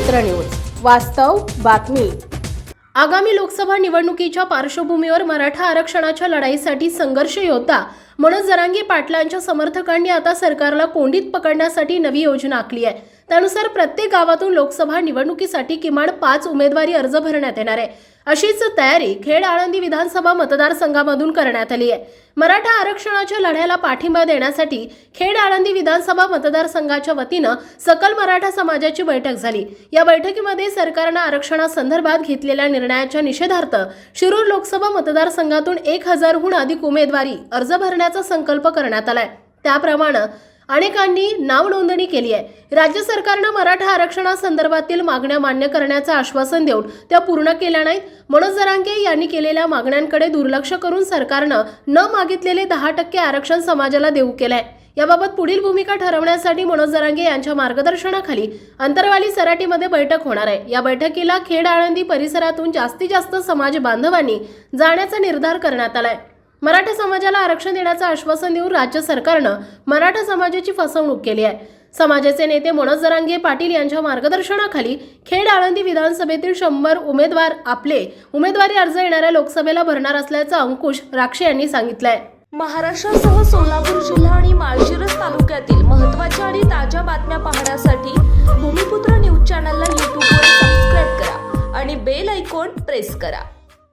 भूमिपुत्र news वास्तव बातमी. आगामी लोकसभा निवडणुकीच्या पार्श्वभूमीवर मराठा आरक्षणाच्या लढाईसाठी संघर्ष योद्धा मनोज जरांगी पाटलांच्या समर्थकांनी आता सरकारला कोंडीत पकडण्यासाठी नवी योजना आखली आहे. त्यानुसार प्रत्येक गावातून लोकसभा निवडणुकीसाठी किमान पाच उमेदवारी अर्ज भरण्यात येणार आहे. अशीच तयारी खेड आळंदी विधानसभा मतदारसंघामधून करण्यात आली आहे. मराठा आरक्षणाच्या लढ्याला पाठिंबा देण्यासाठी खेड आळंदी विधानसभा मतदारसंघाच्या वतीनं सकल मराठा समाजाची बैठक झाली. या बैठकीमध्ये सरकारनं आरक्षणासंदर्भात घेतलेल्या निर्णयाच्या निषेधार्थ शिरूर लोकसभा मतदारसंघातून एक हजारहून अधिक उमेदवारी अर्ज भरण्याचा संकल्प करण्यात आलाय. त्याप्रमाणे अनेकांनी नाव नोंदणी केली आहे. राज्य सरकारनं मराठा आरक्षणासंदर्भातील मागण्या मान्य करण्याचं आश्वासन देऊन त्या पूर्ण केल्या नाहीत. मनोज जरांगे यांनी केलेल्या मागण्यांकडे दुर्लक्ष करून सरकारनं न मागितलेले दहा टक्के आरक्षण समाजाला देऊ केलंय. याबाबत पुढील भूमिका ठरवण्यासाठी मनोज जरांगे यांच्या मार्गदर्शनाखाली अंतरवाली सराटीमध्ये बैठक होणार आहे. या बैठकीला खेड आळंदी परिसरातून जास्तीत जास्त समाज बांधवांनी जाण्याचा निर्धार करण्यात आलाय. मराठा समाजाला आरक्षण देण्याचं आश्वासन देऊन राज्य सरकारनं मराठा समाजाची फसवणूक केली आहे. समाजाचे नेते मनोज जरांगे पाटील यांच्या मार्गदर्शनाखाली खेड आळंदी विधानसभेतील शंभर उमेदवार आपले उमेदवारी अर्ज येणाऱ्या लोकसभेला भरणार असल्याचं अंकुश राक्षे यांनी सांगितलंय. महाराष्ट्रासह सोलापूर जिल्हा आणि माळशिरस तालुक्यातील महत्त्वाच्या आणि ताज्या बातम्या पाहण्यासाठी भूमिपुत्र न्यूज चॅनलला यूट्यूबवर सबस्क्राईब करा आणि बेल ऐकॉन प्रेस करा.